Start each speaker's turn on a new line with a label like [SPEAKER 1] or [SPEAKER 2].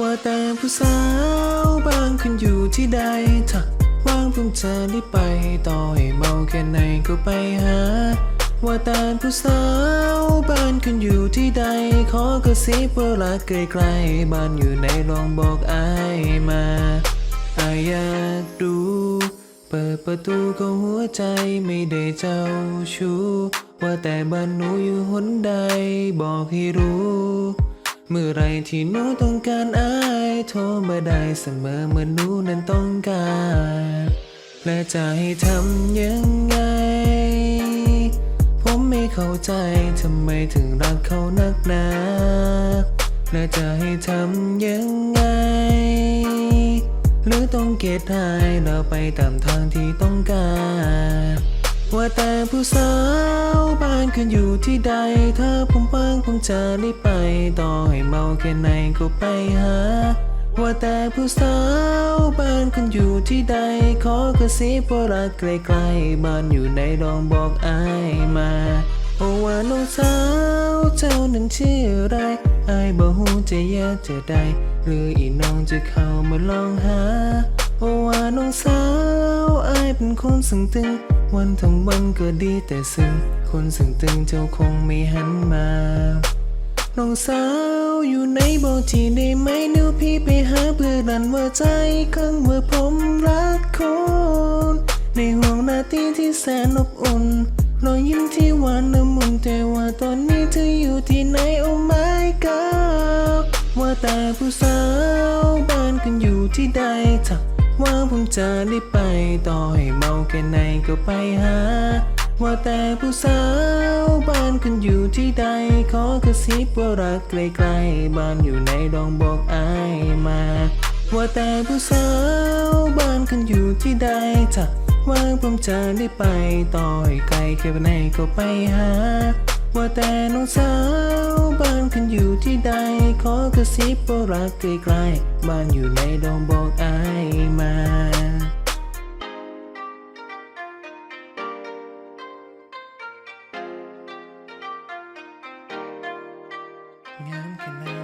[SPEAKER 1] ว่าแต่ผู้สาวบานคุณอยู่ที่ใดถ้าว่างเพิ่งเธอได้ไปต่อให้เมาแค่ไหนก็ไปหา ว่าแต่ผู้สาวบ้านคุณอยู่ที่ใด ขอกระซิบว่ารักไกลๆบ้านอยู่ไหนลองบอกอายมาอายอยากดูเปิดประตูก็หัวใจไม่ได้เจ้าชู้ว่าแต่บ้านหนูอยู่หนใดบอกให้รู้ เมื่อไรที่หนูต้องการอายโทรมาได้เสมอเมื่อหนูนั้นต้องการ และจะให้ทำยังไง ผมไม่เข้าใจทำไมถึงรักเขานักหนา และจะให้ทำยังไง หรือต้องเกตหายเราไปตามทางที่ต้องการว่าแต่ผู้สาวบ้านคุณอยู่ที่ใด ถ้าผมว่า งผมจะรีบไปต่อให้เมาแค่ไหนก็ไปหา ว่าแต่ผู้สาวบ้านคุณอยู่ที่ใด ขอกระซิบว่ารักไกลๆบ้านอยู่ไหนลองบอกอายมาโอ้ว่าน้องสาวเจ้านั้นชื่ออะไรอายบ่ฮู้จะยากจะได้หรืออีน้องจะเข้ามาลองหาโอ้ว่าน้องสาวอายเป็นคนสึงตึง วันทั้งวันก็ดีแต่ซึ้ง คนสึงตึงเจ้าคงไม่หันมา น้องสาวอยู่ในบอกทีได้ไหมเดี๋ยวพี่ไปหาเพื่อดันว่าใจข้างว่าผมรักคนในห่วงนาทีที่แสนอบอุ่นรอยยิ้มที่หวานละมุนแต่ว่าตอนนี้เธออยู่ที่ไหนโอ้ my god ว่าแต่ผู้สาวบ้านคุณอยู่ที่ใดถ้าว่าผมจะได้ไปต่อให้เมาแค่ไหนก็ไปหา ว่าแต่ผู้สาวบ้านคุณอยู่ที่ใด ขอกระซิบว่ารักไกลๆ บ้านอยู่ไหนลองบอกอายมา ว่าแต่ผู้สาวบ้านคุณอยู่ที่ใดถ้าว่างผมจะได้ไปต่อให้ไกลแค่ไหนก็ไปหา ว่าแต่น้องสาวบ้านคุณอยู่ที่ใด ขอกระซิบว่ารักไกลๆ บ้านอยู่ไหนลองบอกอายมา งามขนา